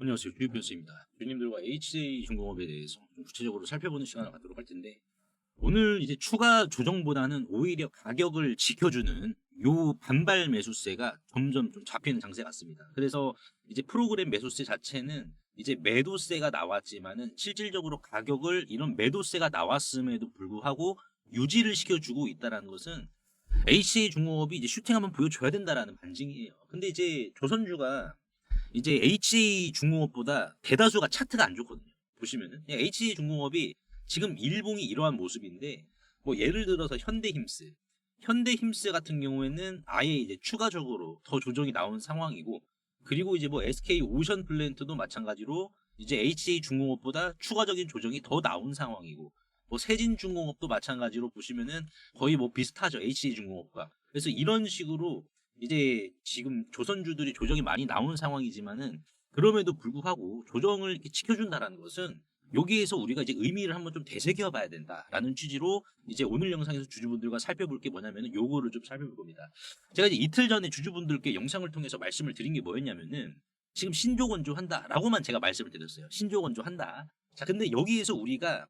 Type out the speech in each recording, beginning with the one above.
안녕하세요. 주유변수입니다. 주님들과 HJ 중공업에 대해서 좀 구체적으로 살펴보는 시간을 갖도록 할 텐데 오늘 이제 추가 조정보다는 오히려 가격을 지켜주는 요 반발 매수세가 점점 좀 잡히는 장세 같습니다. 그래서 이제 프로그램 매수세 자체는 이제 매도세가 나왔지만은 실질적으로 가격을 이런 매도세가 나왔음에도 불구하고 유지를 시켜주고 있다라는 것은 HJ 중공업이 이제 슈팅 한번 보여줘야 된다라는 반증이에요. 근데 이제 조선주가 이제 HA 중공업보다 대다수가 차트가 안 좋거든요. 보시면은. HA 중공업이 지금 일봉이 이러한 모습인데 뭐 예를 들어서 현대힘스, 현대힘스 같은 경우에는 아예 이제 추가적으로 더 조정이 나온 상황이고 그리고 이제 뭐 SK 오션 플랜트도 마찬가지로 이제 HA 중공업보다 추가적인 조정이 더 나온 상황이고 뭐 세진 중공업도 마찬가지로 보시면은 거의 뭐 비슷하죠 HA 중공업과. 그래서 이런 식으로 이제 지금 조선주들이 조정이 많이 나오는 상황이지만은 그럼에도 불구하고 조정을 이렇게 지켜준다라는 것은 여기에서 우리가 이제 의미를 한번 좀 되새겨 봐야 된다라는 취지로 이제 오늘 영상에서 주주분들과 살펴볼 게 뭐냐면은 요거를 좀 살펴볼 겁니다. 제가 이제 이틀 전에 주주분들께 영상을 통해서 말씀을 드린 게 뭐였냐면은 지금 신조 건조 한다라고만 제가 말씀을 드렸어요. 신조 건조 한다. 자, 근데 여기에서 우리가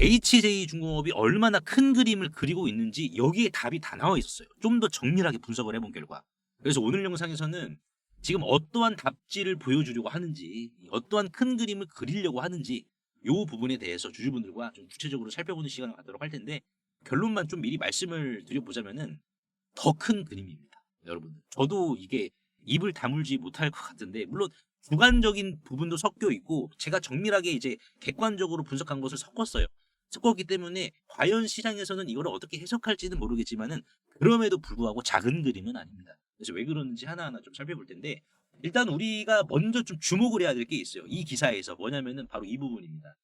HJ 중공업이 얼마나 큰 그림을 그리고 있는지 여기에 답이 다 나와 있었어요. 좀 더 정밀하게 분석을 해본 결과. 그래서 오늘 영상에서는 지금 어떠한 답지를 보여주려고 하는지, 어떠한 큰 그림을 그리려고 하는지, 요 부분에 대해서 주주분들과 좀 구체적으로 살펴보는 시간을 갖도록 할 텐데, 결론만 좀 미리 말씀을 드려보자면은 더 큰 그림입니다. 여러분들. 저도 이게 입을 다물지 못할 것 같은데, 물론 주관적인 부분도 섞여 있고, 제가 정밀하게 이제 객관적으로 분석한 것을 섞었어요. 섞었기 때문에 과연 시장에서는 이걸 어떻게 해석할지는 모르겠지만은 그럼에도 불구하고 작은 그림은 아닙니다. 그래서 왜 그러는지 하나하나 좀 살펴볼 텐데 일단 우리가 먼저 좀 주목을 해야 될 게 있어요. 이 기사에서 뭐냐면은 바로 이 부분입니다.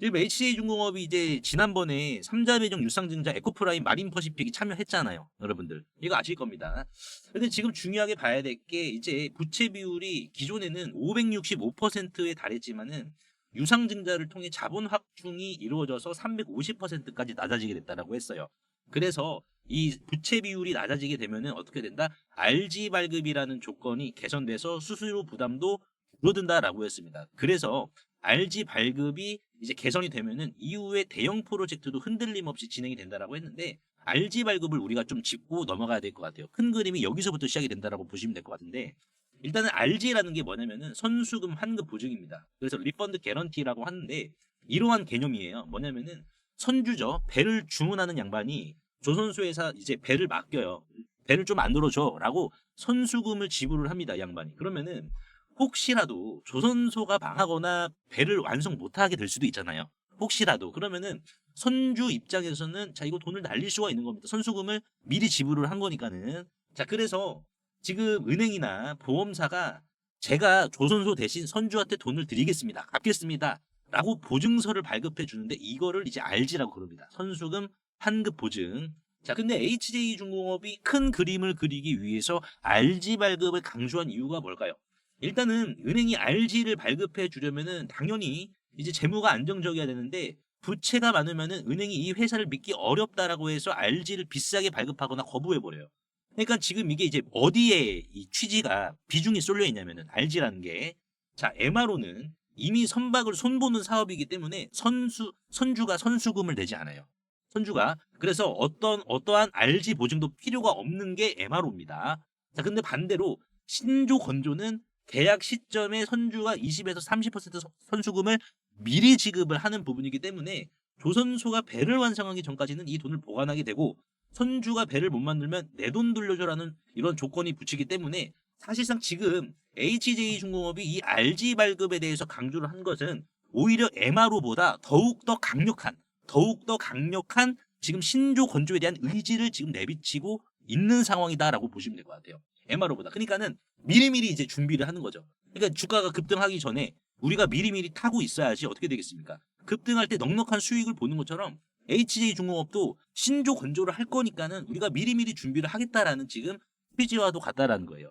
지금 HA 중공업이 이제 지난번에 삼자 배정 유상증자 에코프라임 마린 퍼시픽이 참여했잖아요. 여러분들. 이거 아실 겁니다. 근데 지금 중요하게 봐야 될 게 이제 부채 비율이 기존에는 565%에 달했지만은 유상증자를 통해 자본 확충이 이루어져서 350%까지 낮아지게 됐다라고 했어요. 그래서 이 부채 비율이 낮아지게 되면은 어떻게 된다? RG 발급이라는 조건이 개선돼서 수수료 부담도 줄어든다라고 했습니다. 그래서 RG 발급이 이제 개선이 되면은 이후에 대형 프로젝트도 흔들림 없이 진행이 된다라고 했는데 RG 발급을 우리가 좀 짚고 넘어가야 될 것 같아요. 큰 그림이 여기서부터 시작이 된다라고 보시면 될 것 같은데 일단은 RG라는 게 뭐냐면은 선수금 환급 보증입니다. 그래서 리펀드 개런티라고 하는데 이러한 개념이에요. 뭐냐면은 선주죠. 배를 주문하는 양반이 조선소 회사 이제 배를 맡겨요. 배를 좀 만들어줘라고 선수금을 지불을 합니다. 이 양반이. 그러면은 혹시라도 조선소가 망하거나 배를 완성 못하게 될 수도 있잖아요. 혹시라도 그러면은 선주 입장에서는 자 이거 돈을 날릴 수가 있는 겁니다. 선수금을 미리 지불을 한 거니까는 자 그래서 지금 은행이나 보험사가 제가 조선소 대신 선주한테 돈을 드리겠습니다. 갚겠습니다. 라고 보증서를 발급해 주는데 이거를 이제 RG라고 그럽니다. 선수금 환급 보증. 자, 근데 HJ 중공업이 큰 그림을 그리기 위해서 RG 발급을 강조한 이유가 뭘까요? 일단은 은행이 RG를 발급해 주려면은 당연히 이제 재무가 안정적이어야 되는데 부채가 많으면은 은행이 이 회사를 믿기 어렵다라고 해서 RG를 비싸게 발급하거나 거부해 버려요. 그러니까 지금 이게 이제 어디에 이 취지가 비중이 쏠려 있냐면은 RG라는 게 자, MRO는 이미 선박을 손보는 사업이기 때문에 선수 선주가 선수금을 내지 않아요. 선주가 그래서 어떤 어떠한 RG 보증도 필요가 없는 게 MRO입니다. 자, 근데 반대로 신조 건조는 계약 시점에 선주가 20에서 30% 서- 선수금을 미리 지급을 하는 부분이기 때문에 조선소가 배를 완성하기 전까지는 이 돈을 보관하게 되고 선주가 배를 못 만들면 내 돈 돌려줘라는 이런 조건이 붙이기 때문에 사실상 지금 HJ 중공업이 이 RG 발급에 대해서 강조를 한 것은 오히려 MRO보다 더욱 더 강력한 더욱 더 강력한 지금 신조 건조에 대한 의지를 지금 내비치고 있는 상황이다라고 보시면 될 것 같아요. MRO보다. 그러니까는 미리미리 이제 준비를 하는 거죠. 그러니까 주가가 급등하기 전에 우리가 미리미리 타고 있어야지 어떻게 되겠습니까? 급등할 때 넉넉한 수익을 보는 것처럼 HJ 중공업도 신조 건조를 할 거니까는 우리가 미리미리 준비를 하겠다라는 지금 취지와도 같다라는 거예요.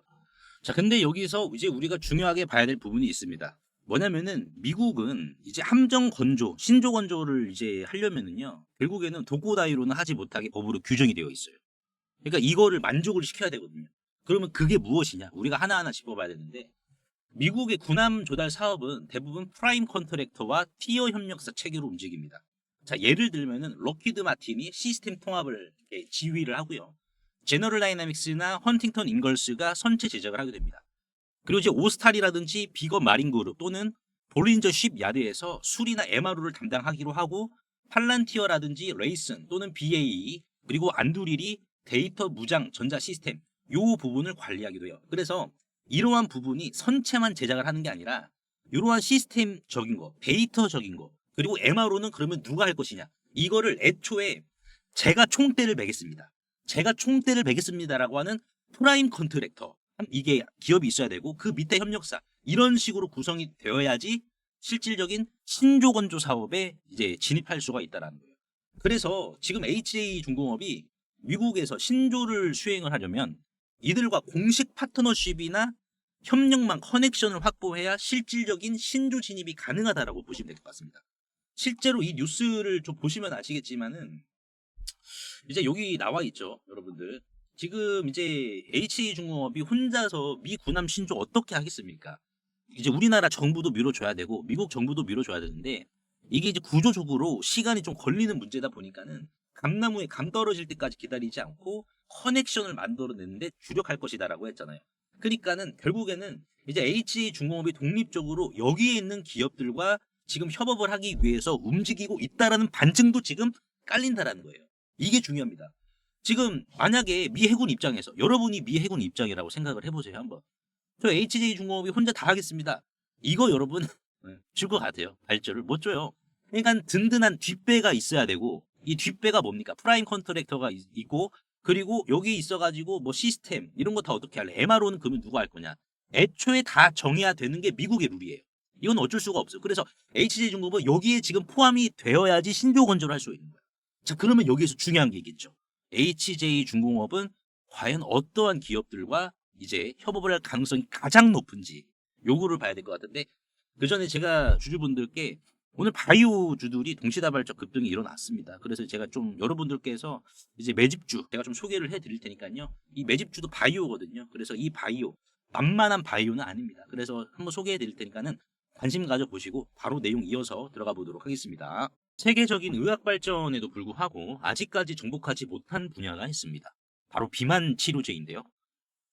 자, 근데 여기서 이제 우리가 중요하게 봐야 될 부분이 있습니다. 뭐냐면은 미국은 이제 함정 건조, 신조 건조를 이제 하려면은요. 결국에는 도코다이로는 하지 못하게 법으로 규정이 되어 있어요. 그러니까 이거를 만족을 시켜야 되거든요. 그러면 그게 무엇이냐? 우리가 하나하나 짚어봐야 되는데 미국의 군함 조달 사업은 대부분 프라임 컨트랙터와 티어 협력사 체계로 움직입니다. 자, 예를 들면은 럭키드 마틴이 시스템 통합을 지휘를 하고요. 제너럴 다이나믹스나 헌팅턴 잉걸스가 선체 제작을 하게 됩니다. 그리고 이제 오스탈이라든지 비거 마린 그룹 또는 볼린저 쉽 야드에서 수리나 MRO를 담당하기로 하고 팔란티어라든지 레이슨 또는 BAE 그리고 안두릴이 데이터 무장 전자 시스템 요 부분을 관리하기도 해요. 그래서 이러한 부분이 선체만 제작을 하는 게 아니라 이러한 시스템적인 거, 데이터적인 거, 그리고 MRO는 그러면 누가 할 것이냐? 이거를 애초에 제가 총대를 매겠습니다. 제가 총대를 매겠습니다라고 하는 프라임 컨트랙터 이게 기업이 있어야 되고 그 밑에 협력사 이런 식으로 구성이 되어야지 실질적인 신조 건조 사업에 이제 진입할 수가 있다라는 거예요. 그래서 지금 HA 중공업이 미국에서 신조를 수행을 하려면 이들과 공식 파트너십이나 협력망 커넥션을 확보해야 실질적인 신조 진입이 가능하다라고 보시면 될 것 같습니다. 실제로 이 뉴스를 좀 보시면 아시겠지만은 이제 여기 나와 있죠, 여러분들. 지금 이제 HA 중공업이 혼자서 미 군함 신조 어떻게 하겠습니까? 이제 우리나라 정부도 밀어줘야 되고 미국 정부도 밀어줘야 되는데 이게 이제 구조적으로 시간이 좀 걸리는 문제다 보니까는 감나무에 감 떨어질 때까지 기다리지 않고 커넥션을 만들어내는데 주력할 것이다라고 했잖아요. 그러니까는 결국에는 이제 HA 중공업이 독립적으로 여기에 있는 기업들과 지금 협업을 하기 위해서 움직이고 있다라는 반증도 지금 깔린다라는 거예요. 이게 중요합니다. 지금 만약에 미 해군 입장에서 여러분이 미 해군 입장이라고 생각을 해보세요 한번. 저 HJ 중공업이 혼자 다 하겠습니다. 이거 여러분 줄 것 같아요. 발전을 못 줘요. 그러니까 든든한 뒷배가 있어야 되고 이 뒷배가 뭡니까? 프라임 컨트랙터가 있- 있고 그리고 여기 있어가지고 뭐 시스템 이런 거 다 어떻게 할래? MRO는 그러면 누가 할 거냐? 애초에 다 정해야 되는 게 미국의 룰이에요. 이건 어쩔 수가 없어요. 그래서 HJ 중공업은 여기에 지금 포함이 되어야지 신조 건조를 할 수 있는 거예요. 자 그러면 여기에서 중요한 게 있겠죠. HJ 중공업은 과연 어떠한 기업들과 이제 협업을 할 가능성이 가장 높은지 요거를 봐야 될 것 같은데 그 전에 제가 주주분들께 오늘 바이오 주들이 동시다발적 급등이 일어났습니다. 그래서 제가 좀 여러분들께서 이제 매집주 제가 좀 소개를 해드릴 테니까요. 이 매집주도 바이오거든요. 그래서 이 바이오 만만한 바이오는 아닙니다. 그래서 한번 소개해 드릴 테니까는 관심 가져보시고 바로 내용 이어서 들어가 보도록 하겠습니다. 세계적인 의학 발전에도 불구하고 아직까지 정복하지 못한 분야가 있습니다. 바로 비만 치료제인데요.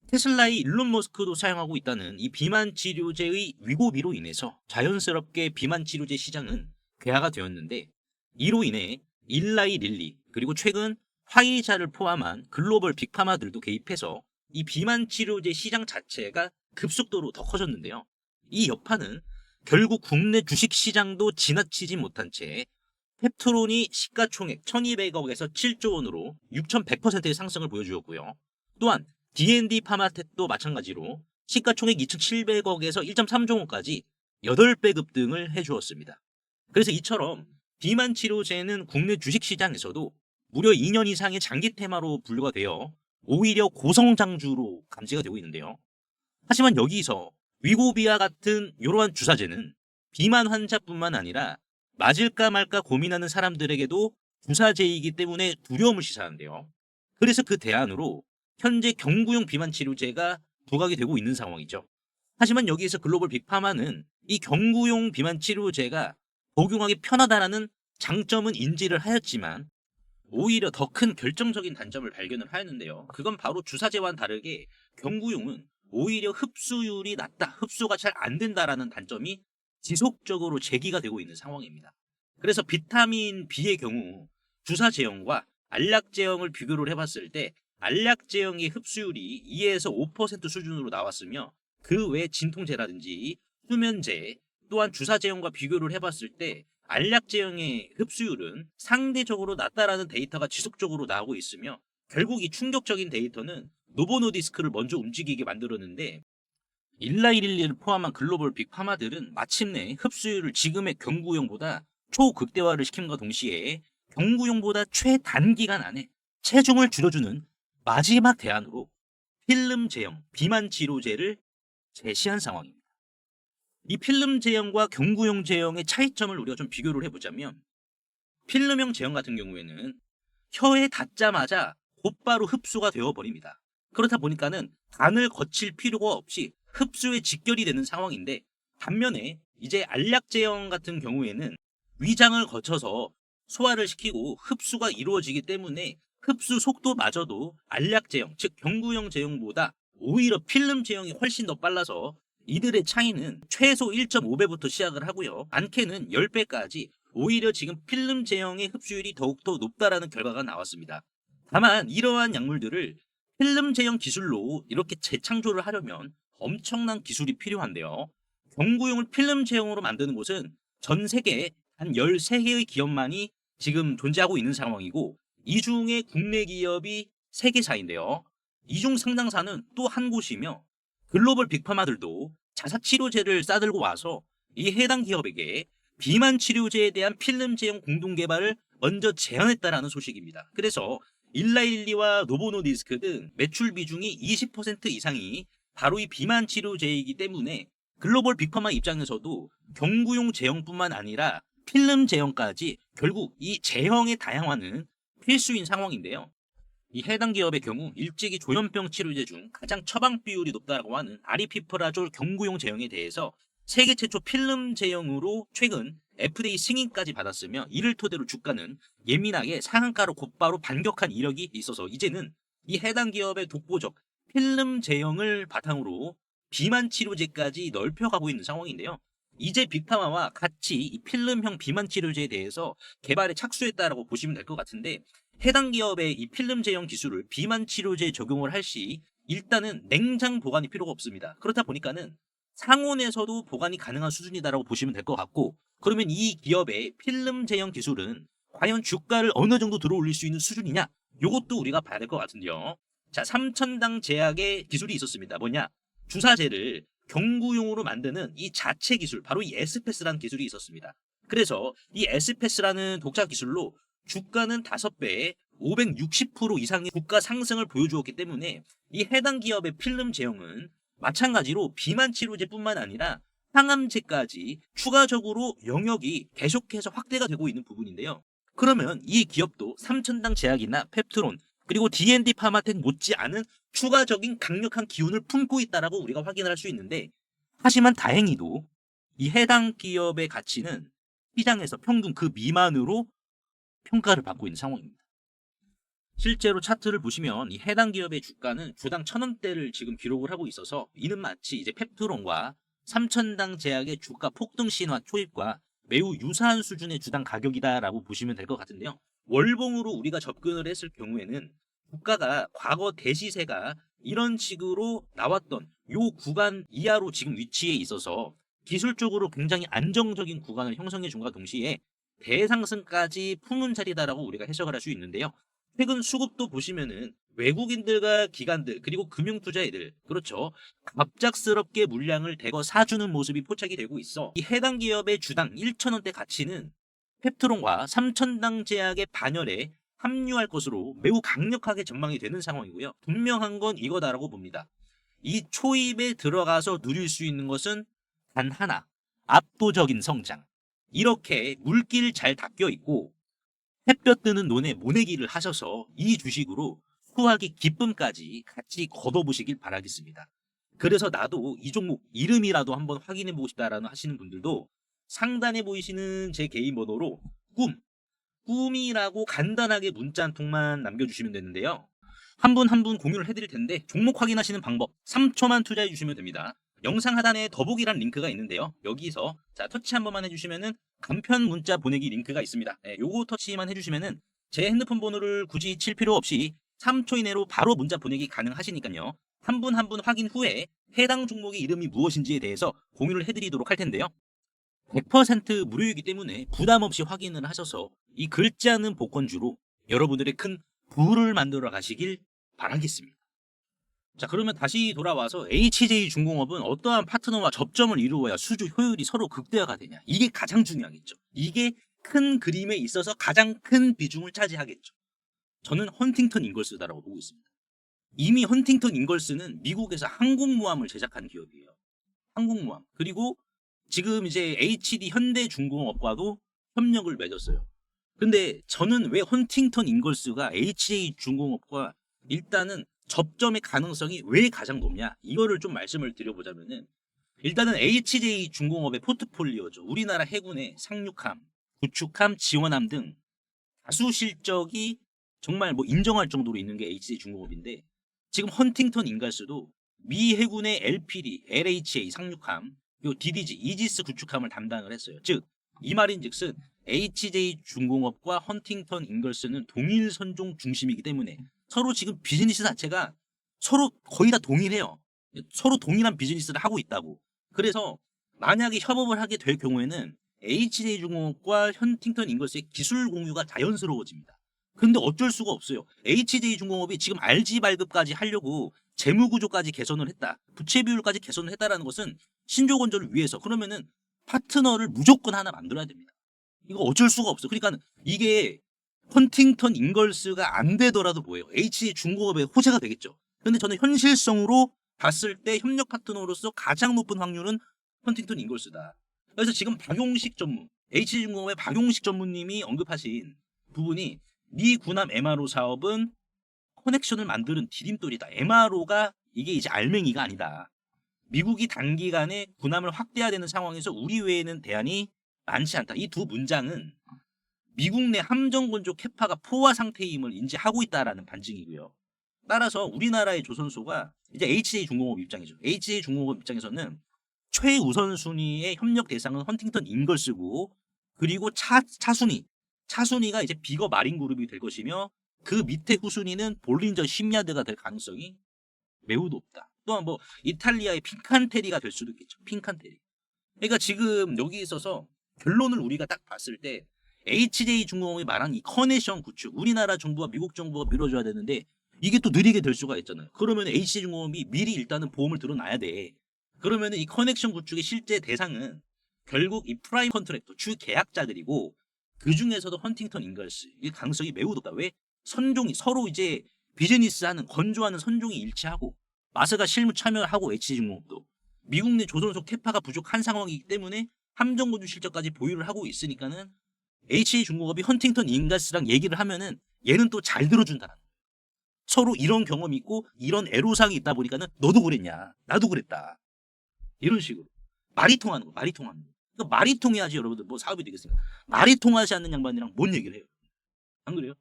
테슬라의 일론 머스크도 사용하고 있다는 이 비만 치료제의 위고비로 인해서 자연스럽게 비만 치료제 시장은 괴화가 되었는데 이로 인해 일라이 릴리 그리고 최근 화이자를 포함한 글로벌 빅파마들도 개입해서 이 비만 치료제 시장 자체가 급속도로 더 커졌는데요. 이 여파는 결국 국내 주식 시장도 지나치지 못한 채 펩트론이 시가총액 1200억에서 7조 원으로 6100%의 상승을 보여주었고요. 또한 D&D 파마텍도 마찬가지로 시가총액 2700억에서 1.3조 원까지 8배 급등을 해주었습니다. 그래서 이처럼 비만 치료제는 국내 주식 시장에서도 무려 2년 이상의 장기 테마로 분류가 되어 오히려 고성장주로 감지가 되고 있는데요. 하지만 여기서 위고비와 같은 이러한 주사제는 비만 환자뿐만 아니라 맞을까 말까 고민하는 사람들에게도 주사제이기 때문에 두려움을 시사하는데요. 그래서 그 대안으로 현재 경구용 비만 치료제가 부각이 되고 있는 상황이죠. 하지만 여기에서 글로벌 빅파마는 이 경구용 비만 치료제가 복용하기 편하다라는 장점은 인지를 하였지만 오히려 더 큰 결정적인 단점을 발견을 하였는데요. 그건 바로 주사제와는 다르게 경구용은 오히려 흡수율이 낮다, 흡수가 잘 안 된다라는 단점이 지속적으로 제기가 되고 있는 상황입니다. 그래서 비타민 B의 경우 주사 제형과 알약 제형을 비교를 해봤을 때 알약 제형의 흡수율이 2에서 5% 수준으로 나왔으며 그 외 진통제라든지 수면제 또한 주사 제형과 비교를 해봤을 때 알약 제형의 흡수율은 상대적으로 낮다라는 데이터가 지속적으로 나오고 있으며 결국 이 충격적인 데이터는 노보노디스크를 먼저 움직이게 만들었는데 일라이릴리를 포함한 글로벌 빅 파마들은 마침내 흡수율을 지금의 경구용보다 초극대화를 시킴과 동시에 경구용보다 최단기간 안에 체중을 줄여주는 마지막 대안으로 필름 제형 비만 치료제를 제시한 상황입니다. 이 필름 제형과 경구용 제형의 차이점을 우리가 좀 비교를 해보자면 필름형 제형 같은 경우에는 혀에 닿자마자 곧바로 흡수가 되어 버립니다. 그렇다 보니까는 간을 거칠 필요가 없이 흡수에 직결이 되는 상황인데 반면에 이제 알약 제형 같은 경우에는 위장을 거쳐서 소화를 시키고 흡수가 이루어지기 때문에 흡수 속도마저도 알약 제형, 즉 경구형 제형보다 오히려 필름 제형이 훨씬 더 빨라서 이들의 차이는 최소 1.5배부터 시작을 하고요. 많게는 10배까지 오히려 지금 필름 제형의 흡수율이 더욱더 높다라는 결과가 나왔습니다. 다만 이러한 약물들을 필름 제형 기술로 이렇게 재창조를 하려면 엄청난 기술이 필요한데요. 경구용을 필름 제형으로 만드는 곳은 전 세계 한 13개의 기업만이 지금 존재하고 있는 상황이고 이 중에 국내 기업이 3개사인데요. 이중 상당사는 또 한 곳이며 글로벌 빅파마들도 자사 치료제를 싸들고 와서 이 해당 기업에게 비만 치료제에 대한 필름 제형 공동 개발을 먼저 제안했다라는 소식입니다. 그래서 일라일리와 노보노디스크 등 매출 비중이 20% 이상이 바로 이 비만 치료제이기 때문에 글로벌 빅파마 입장에서도 경구용 제형뿐만 아니라 필름 제형까지 결국 이 제형의 다양화는 필수인 상황인데요. 이 해당 기업의 경우 일찍이 조현병 치료제 중 가장 처방 비율이 높다고 하는 아리피프라졸 경구용 제형에 대해서 세계 최초 필름 제형으로 최근 FDA 승인까지 받았으며 이를 토대로 주가는 예민하게 상한가로 곧바로 반격한 이력이 있어서 이제는 이 해당 기업의 독보적 필름 제형을 바탕으로 비만 치료제까지 넓혀가고 있는 상황인데요. 이제 빅파마와 같이 이 필름형 비만 치료제에 대해서 개발에 착수했다라고 보시면 될 것 같은데 해당 기업의 이 필름 제형 기술을 비만 치료제에 적용을 할 시 일단은 냉장 보관이 필요가 없습니다. 그렇다 보니까는 상온에서도 보관이 가능한 수준이다라고 보시면 될 것 같고 그러면 이 기업의 필름 제형 기술은 과연 주가를 어느 정도 들어올릴 수 있는 수준이냐? 요것도 우리가 봐야 될 것 같은데요. 자, 삼천당 제약의 기술이 있었습니다. 뭐냐? 주사제를 경구용으로 만드는 이 자체 기술, 바로 이 에스페스라는 기술이 있었습니다. 그래서 이 에스페스라는 독자 기술로 주가는 5배에 560% 이상의 주가 상승을 보여주었기 때문에 이 해당 기업의 필름 제형은 마찬가지로 비만 치료제뿐만 아니라 항암제까지 추가적으로 영역이 계속해서 확대가 되고 있는 부분인데요. 그러면 이 기업도 삼천당 제약이나 펩트론 그리고 D&D 파마텍 못지않은 추가적인 강력한 기운을 품고 있다라고 우리가 확인을 할 수 있는데 하지만 다행히도 이 해당 기업의 가치는 시장에서 평균 그 미만으로 평가를 받고 있는 상황입니다. 실제로 차트를 보시면 이 해당 기업의 주가는 주당 천 원대를 지금 기록을 하고 있어서 이는 마치 이제 펩트론과 삼천당 제약의 주가 폭등 신화 초입과 매우 유사한 수준의 주당 가격이다라고 보시면 될 것 같은데요. 월봉으로 우리가 접근을 했을 경우에는 주가가 과거 대시세가 이런 식으로 나왔던 요 구간 이하로 지금 위치해 있어서 기술적으로 굉장히 안정적인 구간을 형성해 준과 동시에 대상승까지 품은 자리다라고 우리가 해석을 할 수 있는데요. 최근 수급도 보시면은 외국인들과 기관들 그리고 금융 투자애들 그렇죠? 갑작스럽게 물량을 대거 사주는 모습이 포착이 되고 있어. 이 해당 기업의 주당 1천 원대 가치는 펩트론과 3천당 제약의 반열에 합류할 것으로 매우 강력하게 전망이 되는 상황이고요. 분명한 건 이거다라고 봅니다. 이 초입에 들어가서 누릴 수 있는 것은 단 하나 압도적인 성장. 이렇게 물길 잘 닦여 있고 햇볕 뜨는 논에 모내기를 하셔서 이 주식으로 수확의 기쁨까지 같이 걷어보시길 바라겠습니다. 그래서 나도 이 종목 이름이라도 한번 확인해 보고 싶다라는 하시는 분들도 상단에 보이시는 제 개인 번호로 꿈, 꿈이라고 간단하게 문자 한 통만 남겨주시면 되는데요. 한 분 한 분 공유를 해드릴 텐데 종목 확인하시는 방법 3초만 투자해 주시면 됩니다. 영상 하단에 더보기란 링크가 있는데요. 여기서 자 터치 한 번만 해주시면은 간편 문자 보내기 링크가 있습니다. 네, 요거 터치만 해주시면은 제 핸드폰 번호를 굳이 칠 필요 없이 3초 이내로 바로 문자 보내기 가능하시니까요. 한 분 한 분 확인 후에 해당 종목의 이름이 무엇인지에 대해서 공유를 해드리도록 할 텐데요. 100% 무료이기 때문에 부담 없이 확인을 하셔서 이 않은 복권주로 여러분들의 큰 부를 만들어 가시길 바라겠습니다. 자 그러면 다시 돌아와서 HJ 중공업은 어떠한 파트너와 접점을 이루어야 수주 효율이 서로 극대화가 되냐 이게 가장 중요하겠죠. 이게 큰 그림에 있어서 가장 큰 비중을 차지하겠죠. 저는 헌팅턴 인걸스다라고 보고 있습니다. 이미 헌팅턴 인걸스는 미국에서 항공모함을 제작한 기업이에요. 항공모함. 그리고 지금 이제 HD 현대중공업과도 협력을 맺었어요. 근데 저는 왜 헌팅턴 인걸스가 HJ 중공업과 일단은 접점의 가능성이 왜 가장 높냐? 이거를 좀 말씀을 드려보자면은 일단은 HJ 중공업의 포트폴리오죠. 우리나라 해군의 상륙함, 구축함, 지원함 등 다수 실적이 정말 뭐 인정할 정도로 있는 게 HJ 중공업인데 지금 헌팅턴 인갈스도 미 해군의 LPD, LHA 상륙함, 그리고 DDG, 이지스 구축함을 담당을 했어요. 즉, 이 말인즉슨 HJ 중공업과 헌팅턴 인걸스는 동일 선종 중심이기 때문에 서로 지금 비즈니스 자체가 서로 거의 다 동일해요. 서로 동일한 비즈니스를 하고 있다고. 그래서 만약에 협업을 하게 될 경우에는 HJ 중공업과 헌팅턴 인걸스의 기술 공유가 자연스러워집니다. 근데 어쩔 수가 없어요. HJ 중공업이 지금 RG 발급까지 하려고 재무 구조까지 개선을 했다. 부채 비율까지 개선을 했다라는 것은 신조 건조를 위해서 그러면은 파트너를 무조건 하나 만들어야 됩니다. 이거 어쩔 수가 없어. 그러니까 이게 헌팅턴 인걸스가 안 되더라도 뭐예요? HJ 중공업의 호재가 되겠죠. 근데 저는 현실성으로 봤을 때 협력 파트너로서 가장 높은 확률은 헌팅턴 인걸스다. 그래서 지금 박용식 전문, HJ중공업의 박용식 전무님이 언급하신 부분이 미 군함 MRO 사업은 커넥션을 만드는 디딤돌이다. MRO가 이게 이제 알맹이가 아니다. 미국이 단기간에 군함을 확대해야 되는 상황에서 우리 외에는 대안이 많지 않다. 이 두 문장은 미국 내 함정 건조 캐파가 포화 상태임을 인지하고 있다라는 반증이고요. 따라서 우리나라의 조선소가 이제 HJ 중공업 입장이죠. HJ 중공업 입장에서는 최우선 순위의 협력 대상은 헌팅턴 인걸스고 그리고 차 차순위 차순위가 이제 비거 마린 그룹이 될 것이며 그 밑에 후순위는 볼린저 심야드가 될 가능성이 매우 높다. 또한 뭐 이탈리아의 핑칸테리가 될 수도 있겠죠. 핑칸테리. 그러니까 지금 여기 있어서 결론을 우리가 딱 봤을 때 HJ 중공업이 말한 이 커넥션 구축 우리나라 정부와 미국 정부가 밀어줘야 되는데 이게 또 느리게 될 수가 있잖아요. 그러면 HJ 중공업이 미리 일단은 보험을 들어놔야 돼. 그러면 이 커넥션 구축의 실제 대상은 결국 이 프라임 컨트랙터 주 계약자들이고 그 중에서도 헌팅턴 인걸스 이 가능성이 매우 높다. 왜 선종이 서로 이제 비즈니스하는 건조하는 선종이 일치하고 마스가 실무 참여하고 HJ중공업도 미국 내 조선소 캐파가 부족한 상황이기 때문에 함정 건조 실적까지 보유를 하고 있으니까는 HJ중공업이 헌팅턴 인걸스랑 얘기를 하면은 얘는 또 잘 들어준다는. 서로 이런 경험이 있고 이런 애로사항이 있다 보니까는 너도 그랬냐? 나도 그랬다. 이런 식으로. 말이 통하는 거 말이 통하는 거. 그러니까 말이 통해야지 여러분들 뭐 사업이 되겠습니까 말이 통하지 않는 양반이랑 뭔 얘기를 해요? 안 그래요?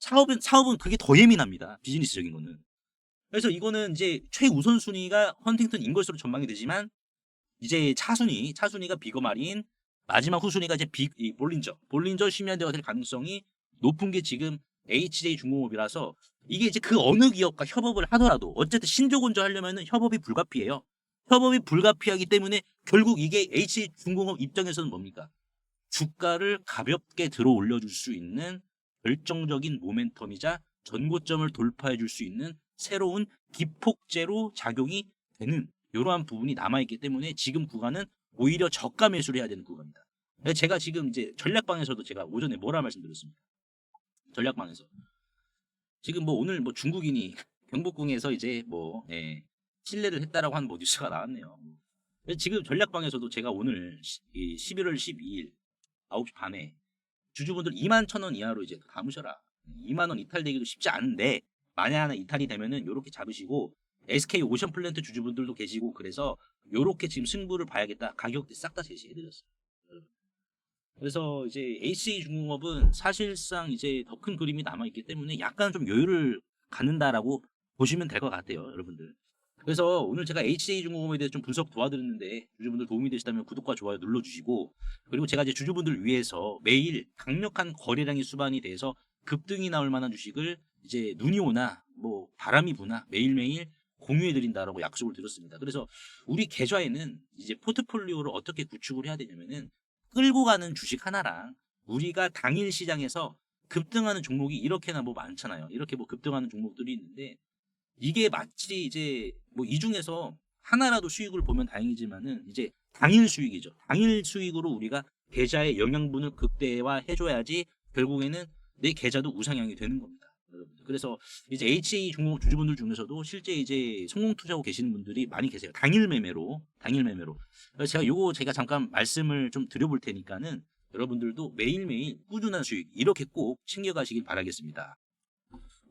사업은 사업은 그게 더 예민합니다. 비즈니스적인 거는. 그래서 이거는 이제 최우선 순위가 헌팅턴 인걸스로 전망이 되지만 이제 차순위 차순위가 비거마린 마지막 후순위가 이제 비이 볼린저 볼린저 심야대가 될 가능성이 높은 게 지금 HJ 중공업이라서 이게 이제 그 어느 기업과 협업을 하더라도 어쨌든 신조건조 하려면은 협업이 불가피해요. 협업이 불가피하기 때문에 결국 이게 HJ 중공업 입장에서는 뭡니까? 주가를 가볍게 들어 올려줄 수 있는 결정적인 모멘텀이자 전고점을 돌파해 줄 수 있는 새로운 기폭제로 작용이 되는 이러한 부분이 남아있기 때문에 지금 구간은 오히려 저가 매수를 해야 되는. 그래서 제가 지금 이제 전략방에서도 제가 오전에 뭐라 말씀드렸습니까? 전략방에서 지금 뭐 오늘 뭐 중국인이 경복궁에서 이제 뭐 예, 신뢰를 했다라고 하는 뭐 뉴스가 나왔네요. 지금 전략방에서도 제가 오늘 시- 이 11월 12일 9시 반에 주주분들 2만 천 원 이하로 이제 감으셔라. 2만 원 이탈되기도 쉽지 않은데 만약 하나 이탈이 되면은 요렇게 잡으시고 SK 오션 플랜트 주주분들도 계시고 그래서 요렇게 지금 승부를 봐야겠다. 가격대 싹 다 제시해 드렸어요. 그래서 이제 HA 중공업은 사실상 이제 더 큰 그림이 남아 있기 때문에 약간 좀 여유를 갖는다라고 보시면 될 것 같아요, 여러분들. 그래서 오늘 제가 HA 중공업에 대해서 좀 분석 도와드렸는데 주주분들 도움이 되시다면 구독과 좋아요 눌러주시고 그리고 제가 이제 주주분들 위해서 매일 강력한 거래량이 수반이 돼서 급등이 나올 만한 주식을 이제 눈이 오나 뭐 바람이 부나 매일매일 공유해 드린다라고 약속을 드렸습니다. 그래서 우리 계좌에는 이제 포트폴리오를 어떻게 구축을 해야 되냐면은 끌고 가는 주식 하나랑 우리가 당일 시장에서 급등하는 종목이 이렇게나 뭐 많잖아요. 이렇게 뭐 급등하는 종목들이 있는데 이게 마치 이제 뭐 이 중에서 하나라도 수익을 보면 다행이지만은 이제 당일 수익이죠. 당일 수익으로 우리가 계좌의 영양분을 극대화 해줘야지 결국에는 내 계좌도 우상향이 되는 겁니다. 그래서 이제 HA 종목 주주분들 중에서도 실제 이제 성공 투자하고 계시는 분들이 많이 계세요. 당일 매매로, 당일 매매로. 그래서 제가 요거 제가 잠깐 말씀을 좀 드려볼 테니까는 여러분들도 매일매일 꾸준한 수익 이렇게 꼭 챙겨가시길 바라겠습니다.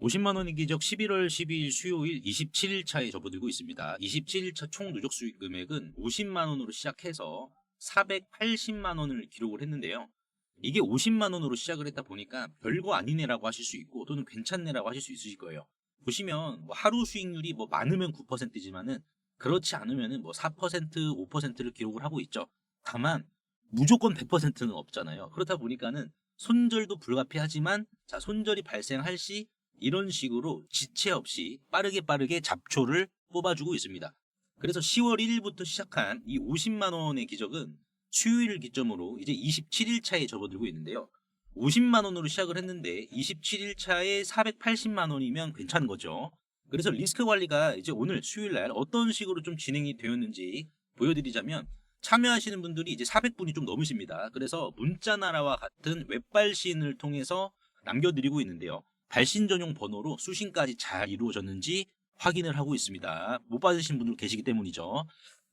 50만 원의 기적 11월 12일 수요일 27일 차에 접어들고 있습니다. 27일 차 총 누적 수익 금액은 50만 원으로 시작해서 480만 원을 기록을 했는데요. 이게 50만 원으로 시작을 했다 보니까 별거 아니네라고 하실 수 있고 또는 괜찮네라고 하실 수 있으실 거예요. 보시면 뭐 하루 수익률이 뭐 많으면 9%지만은 그렇지 않으면은 뭐 4%, 5%를 기록을 하고 있죠. 다만 무조건 100%는 없잖아요. 그렇다 보니까는 손절도 불가피하지만 자 손절이 발생할 시 이런 식으로 지체 없이 빠르게 빠르게 잡초를 뽑아주고 있습니다. 그래서 10월 1일부터 시작한 이 50만 원의 기적은 수요일을 기점으로 이제 27일 차에 접어들고 있는데요. 50만 원으로 시작을 했는데 27일 차에 480만 원이면 괜찮은 거죠. 그래서 리스크 관리가 이제 오늘 수요일 날 어떤 식으로 좀 진행이 되었는지 보여드리자면 참여하시는 분들이 이제 400분이 좀 넘으십니다. 그래서 문자나라와 같은 웹발신을 통해서 남겨드리고 있는데요. 발신 전용 번호로 수신까지 잘 이루어졌는지 확인을 하고 있습니다. 못 받으신 분들 계시기 때문이죠.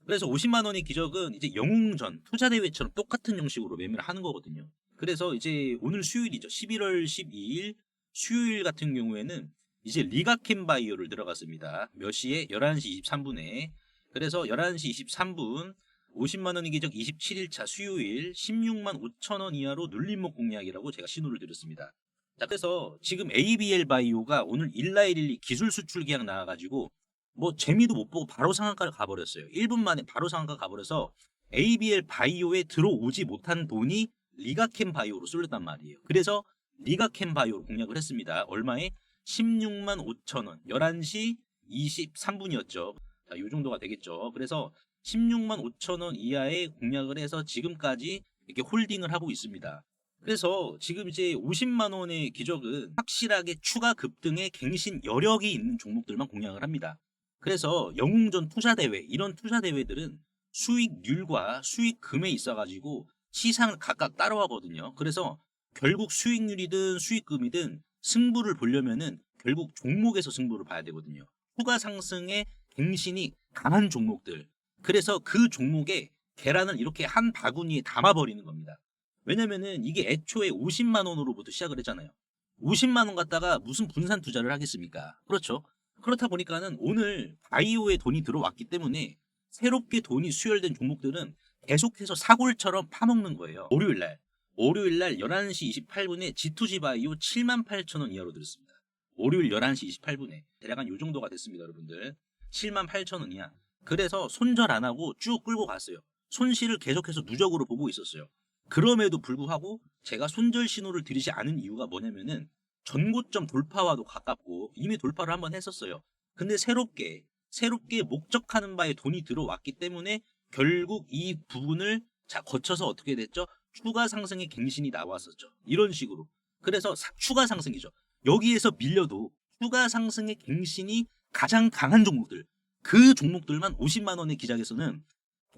그래서 50만 원의 기적은 이제 영웅전 투자 대회처럼 똑같은 형식으로 매매를 하는 거거든요. 그래서 이제 오늘 수요일이죠. 11월 12일 수요일 같은 경우에는 이제 리가 캠 바이오를 들어갔습니다. 몇 시에? 11시 23분에. 그래서 11시 23분 50만 원의 기적 27일차 수요일 16만 5천 원 이하로 눌림목 공략이라고 제가 신호를 드렸습니다. 자, 그래서 지금 ABL 바이오가 오늘 1라112 기술 수출 계약 나와가지고 뭐 재미도 못 보고 바로 상한가를 가버렸어요. 1분 만에 바로 상한가 가버려서 ABL 바이오에 들어오지 못한 돈이 리가캠 바이오로 쏠렸단 말이에요. 그래서 리가캠 바이오로 공략을 했습니다. 얼마에? 16만 5천 원. 11시 23분이었죠. 자, 요 정도가 되겠죠. 그래서 16만 5천 원 이하의 공략을 해서 지금까지 이렇게 홀딩을 하고 있습니다. 그래서 지금 이제 50만 원의 기적은 확실하게 추가 급등의 갱신 여력이 있는 종목들만 공략을 합니다. 그래서 영웅전 투자 대회 이런 투자 대회들은 수익률과 수익금에 있어가지고 시상을 각각 따라가거든요. 그래서 결국 수익률이든 수익금이든 승부를 보려면은 결국 종목에서 승부를 봐야 되거든요. 추가 상승의 갱신이 강한 종목들. 그래서 그 종목에 계란을 이렇게 한 바구니에 담아버리는 겁니다. 왜냐면은 이게 애초에 50만 원으로부터 시작을 했잖아요. 50만 원 갖다가 무슨 분산 투자를 하겠습니까? 그렇죠. 그렇다 보니까는 오늘 바이오에 돈이 들어왔기 때문에 새롭게 돈이 수혈된 종목들은 계속해서 사골처럼 파먹는 거예요. 월요일 날. 월요일 날 11시 28분에 G2G 바이오 7만 8천 원 이하로 들었습니다. 월요일 11시 28분에. 대략 한 요 정도가 됐습니다, 여러분들. 7만 8천 원 이하. 그래서 손절 안 하고 쭉 끌고 갔어요. 손실을 계속해서 누적으로 보고 있었어요. 그럼에도 불구하고 제가 손절 신호를 드리지 않은 이유가 뭐냐면은 전고점 돌파와도 가깝고 이미 돌파를 한번 했었어요. 근데 새롭게 새롭게 목적하는 바에 돈이 들어왔기 때문에 결국 이 부분을 자 거쳐서 어떻게 됐죠? 추가 상승의 갱신이 나왔었죠. 이런 식으로. 그래서 사- 추가 상승이죠. 여기에서 밀려도 추가 상승의 갱신이 가장 강한 종목들 그 종목들만 50만 원의 기장에서는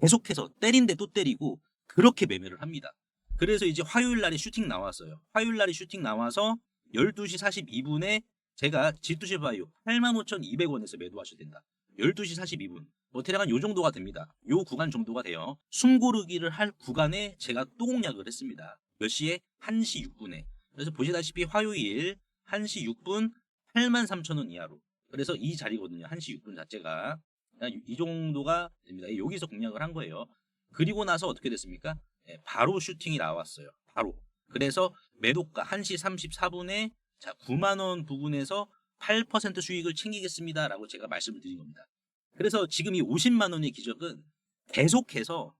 계속해서 때린데 또 때리고 그렇게 매매를 합니다. 그래서 이제 화요일 날에 슈팅 나왔어요. 화요일 날에 슈팅 나와서 12시 42분에 제가 G2C 바이오 85,200원에서 매도하셔야 된다. 12시 42분. 뭐 대략 한요 정도가 됩니다. 요 구간 정도가 돼요. 숨 고르기를 할 구간에 제가 또 공략을 했습니다. 몇 시에? 1시 6분에. 그래서 보시다시피 화요일 1시 6분 83,000원 이하로. 그래서 이 자리거든요. 1시 6분 자체가. 이- 이 정도가 됩니다. 여기서 공략을 한 거예요. 그리고 나서 어떻게 됐습니까? 예, 바로 슈팅이 나왔어요. 바로. 그래서 매도가 1시 34분에 자 9만 원 부분에서 8% 수익을 챙기겠습니다 라고 제가 말씀을 드린 겁니다. 그래서 지금 이 50만 원의 기적은 계속해서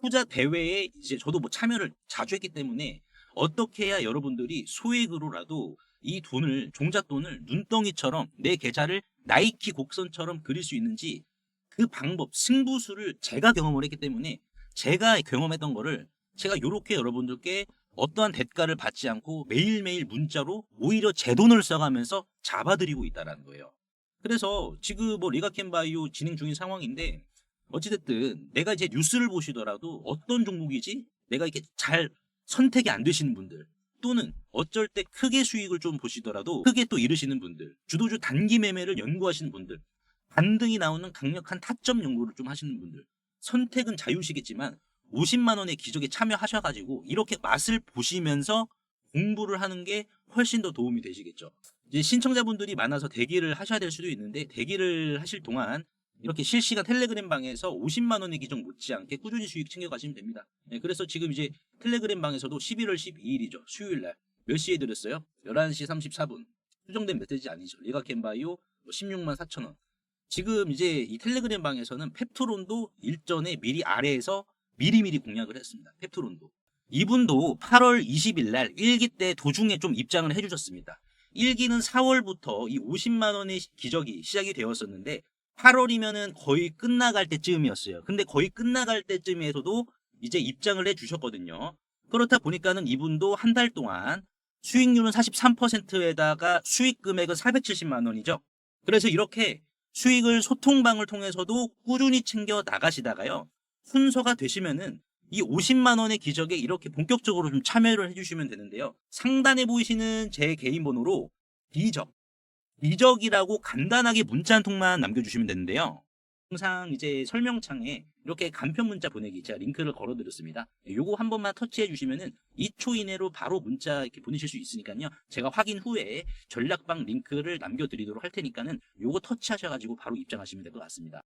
투자 대회에 이제 저도 뭐 참여를 자주 했기 때문에 어떻게 해야 여러분들이 소액으로라도 이 돈을 종잣돈을 눈덩이처럼 내 계좌를 나이키 곡선처럼 그릴 수 있는지 그 방법 승부수를 제가 경험을 했기 때문에 제가 경험했던 거를 제가 이렇게 여러분들께 어떠한 대가를 받지 않고 매일매일 문자로 오히려 제 돈을 써가면서 잡아드리고 있다는 거예요. 그래서 지금 뭐 리가캠 바이오 진행 중인 상황인데 어찌됐든 내가 이제 뉴스를 보시더라도 어떤 종목이지 내가 이렇게 잘 선택이 안 되시는 분들 또는 어쩔 때 크게 수익을 좀 보시더라도 크게 또 잃으시는 분들 주도주 단기 매매를 연구하시는 분들 반등이 나오는 강력한 타점 연구를 좀 하시는 분들 선택은 자유시겠지만 50만 원의 기적에 참여하셔가지고 이렇게 맛을 보시면서 공부를 하는 게 훨씬 더 도움이 되시겠죠. 이제 신청자분들이 많아서 대기를 하셔야 될 수도 있는데 대기를 하실 동안 이렇게 실시간 텔레그램 방에서 50만 원의 기종 못지않게 꾸준히 수익 챙겨가시면 됩니다. 네, 그래서 지금 이제 텔레그램 방에서도 11월 12일이죠. 수요일 날 몇 시에 드렸어요? 11시 34분. 수정된 메시지 아니죠. 리가캔바이오 16만 4천 원. 지금 이제 이 텔레그램 방에서는 펩토론도 일전에 미리 아래에서 미리미리 공략을 했습니다. 펩토론도. 이분도 8월 20일 날 1기 때 도중에 좀 입장을 해주셨습니다. 1기는 4월부터 이 50만 원의 기적이 시작이 되었었는데 8월이면은 거의 끝나갈 때쯤이었어요. 근데 거의 끝나갈 때쯤에서도 이제 입장을 해 주셨거든요. 그렇다 보니까는 이분도 한 달 동안 수익률은 43%에다가 수익 금액은 470만 원이죠. 그래서 이렇게 수익을 소통방을 통해서도 꾸준히 챙겨 나가시다가요. 순서가 되시면은 이 50만 원의 기적에 이렇게 본격적으로 좀 참여를 해주시면 되는데요. 상단에 보이시는 제 개인 번호로 비적, 비적이라고 간단하게 문자 한 통만 남겨주시면 되는데요. 항상 이제 설명창에 이렇게 간편 문자 보내기 제가 링크를 걸어드렸습니다. 요거 한 번만 터치해 주시면은 2초 이내로 바로 문자 이렇게 보내실 수 있으니까요. 제가 확인 후에 전략방 링크를 남겨드리도록 할 테니까는 요거 터치하셔가지고 바로 입장하시면 될 것 같습니다.